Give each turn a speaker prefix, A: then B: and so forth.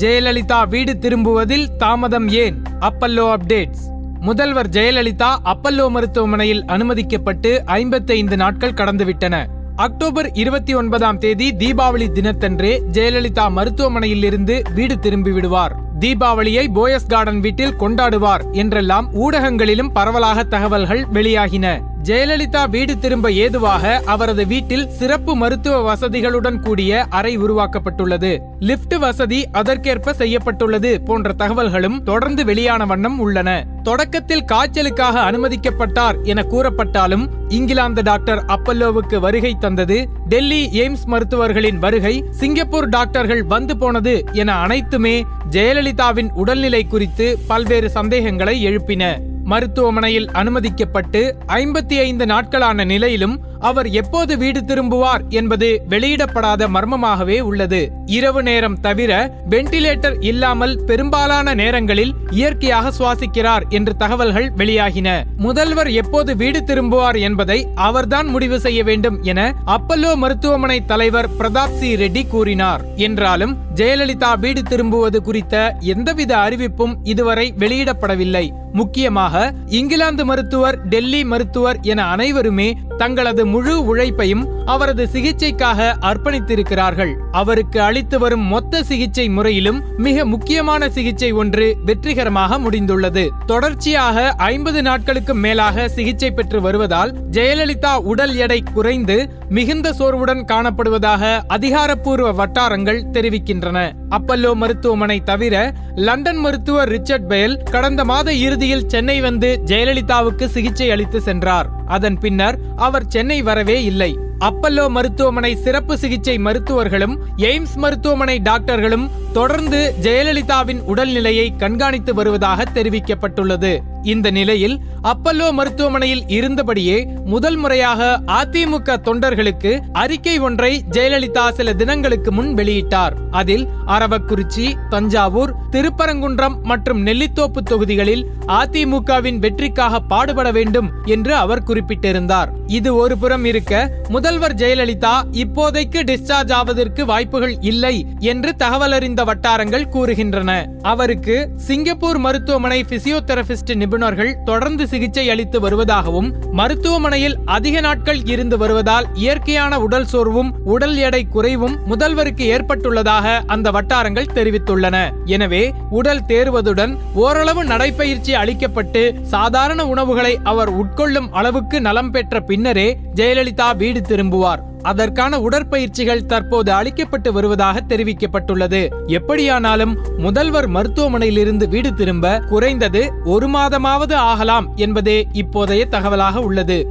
A: ஜெயலலிதா வீடு திரும்புவதில் தாமதம் ஏன்? Apollo updates. முதல்வர் ஜெயலலிதா அப்பல்லோ மருத்துவமனையில் அனுமதிக்கப்பட்டு ஐம்பத்தைந்து நாட்கள் கடந்துவிட்டன. அக்டோபர் இருபத்தி ஒன்பதாம் தேதி தீபாவளி தினத்தன்றே ஜெயலலிதா மருத்துவமனையில் இருந்து வீடு திரும்பி விடுவார் தீபாவளியை போயஸ் கார்டன் வீட்டில் கொண்டாடுவார் என்றெல்லாம் ஊடகங்களிலும் பரவலாக தகவல்கள் வெளியாகின. ஜெயலலிதா வீடு திரும்ப ஏதுவாக அவரது வீட்டில் சிறப்பு மருத்துவ வசதிகளுடன் கூடிய அறை உருவாக்கப்பட்டுள்ளது. லிப்ட் வசதி அதற்கேற்ப செய்யப்பட்டுள்ளது போன்ற தகவல்களும் தொடர்ந்து வெளியான வண்ணம் உள்ளன. தொடக்கத்தில் காய்ச்சலுக்காக அனுமதிக்கப்பட்டார் என கூறப்பட்டாலும் இங்கிலாந்து டாக்டர் அப்பல்லோவுக்கு வருகை தந்தது டெல்லி எய்ம்ஸ் மருத்துவர்களின் வருகை சிங்கப்பூர் டாக்டர்கள் வந்து போனது என அனைத்துமே ஜெயலலிதாவின் உடல்நிலை குறித்து பல்வேறு சந்தேகங்களை எழுப்பின. மருத்துவமனையில் அனுமதிக்கப்பட்டு ஐம்பத்தி ஐந்து நாட்களான நிலையிலும் அவர் எப்போது வீடு திரும்புவார் என்பது வெளியிடப்படாத மர்மமாகவே உள்ளது. இரவு நேரம் தவிர வென்டிலேட்டர் இல்லாமல் பெரும்பாலான நேரங்களில் இயற்கையாக சுவாசிக்கிறார் என்று தகவல்கள் வெளியாகின. முதல்வர் எப்போது வீடு திரும்புவார் என்பதை அவர்தான் முடிவு செய்ய வேண்டும் என அப்பல்லோ மருத்துவமனை தலைவர் பிரதாப் சி ரெட்டி கூறினார். என்றாலும் ஜெயலலிதா வீடு திரும்புவது குறித்த எந்தவித அறிவிப்பும் இதுவரை வெளியிடப்படவில்லை. முக்கியமாக இங்கிலாந்து மருத்துவர் டெல்லி மருத்துவர் என அனைவருமே தங்களது முழு உழைப்பையும் அவரது சிகிச்சைக்காக அர்ப்பணித்திருக்கிறார்கள். அவருக்கு அளித்து வரும் மொத்த சிகிச்சை முறையிலும் மிக முக்கியமான சிகிச்சை ஒன்று வெற்றிகரமாக முடிந்துள்ளது. தொடர்ச்சியாக ஐம்பது நாட்களுக்கு மேலாக சிகிச்சை பெற்று வருவதால் ஜெயலலிதா உடல் எடை குறைந்து மிகுந்த சோர்வுடன் காணப்படுவதாக அதிகாரப்பூர்வ வட்டாரங்கள் தெரிவிக்கின்றன. அப்பல்லோ மருத்துவமனை தவிர லண்டன் மருத்துவர் ரிச்சர்ட் பெயல் கடந்த மாத இறுதியில் சென்னை வந்து ஜெயலலிதாவுக்கு சிகிச்சை அளித்து சென்றார். அதன் பின்னர் அவர் சென்னை வரவே இல்லை. அப்பல்லோ மருத்துவமனை சிறப்பு சிகிச்சை மருத்துவர்களும் எய்ம்ஸ் மருத்துவமனை டாக்டர்களும் தொடர்ந்து ஜெயலலிதாவின் உடல்நிலையை கண்காணித்து வருவதாக தெரிவிக்கப்பட்டுள்ளது. இந்த நிலையில் அப்பல்லோ மருத்துவமனையில் இருந்தபடியே முதல் முறையாக அதிமுக தொண்டர்களுக்கு அறிக்கை ஒன்றை ஜெயலலிதா சில தினங்களுக்கு முன் வெளியிட்டார். அதில் அரவக்குறிச்சி தஞ்சாவூர் திருப்பரங்குன்றம் மற்றும் நெல்லித்தோப்பு தொகுதிகளில் அதிமுகவின் வெற்றிக்காக பாடுபட வேண்டும் என்று அவர் குறிப்பிட்டிருந்தார். இது ஒரு புறம் இருக்க முதல்வர் ஜெயலலிதா இப்போதைக்கு டிஸ்சார்ஜ் ஆவதற்கு வாய்ப்புகள் இல்லை என்று தகவல் அறிந்த வட்டாரங்கள் கூறுகின்றன. அவருக்கு சிங்கப்பூர் மருத்துவமனை பிசியோதெரபிஸ்ட் நிபுணர்கள் தொடர்ந்து சிகிச்சை அளித்து வருவதாகவும் மருத்துவமனையில் அதிக நாட்கள் இருந்து வருவதால் இயற்கையான உடல் சோர்வும் உடல் எடை குறைவும் முதல்வருக்கு ஏற்பட்டுள்ளதாக அந்த வட்டாரங்கள் தெரிவித்துள்ளன. எனவே உடல் தேர்வதுடன் ஓரளவு நடைப்பயிற்சி அளிக்கப்பட்டு சாதாரண உணவுகளை அவர் உட்கொள்ளும் அளவுக்கு நலம் பெற்ற பின்னரே ஜெயலலிதா வீடு திரு திரும்புவார். அதற்கான உடற்பயிற்சிகள் தற்போது அளிக்கப்பட்டு வருவதாக தெரிவிக்கப்பட்டுள்ளது. எப்படியானாலும் முதல்வர் மருத்துவமனையிலிருந்து வீடு திரும்ப குறைந்தது ஒரு மாதமாவது ஆகலாம் என்பதே இப்போதைய தகவலாக உள்ளது.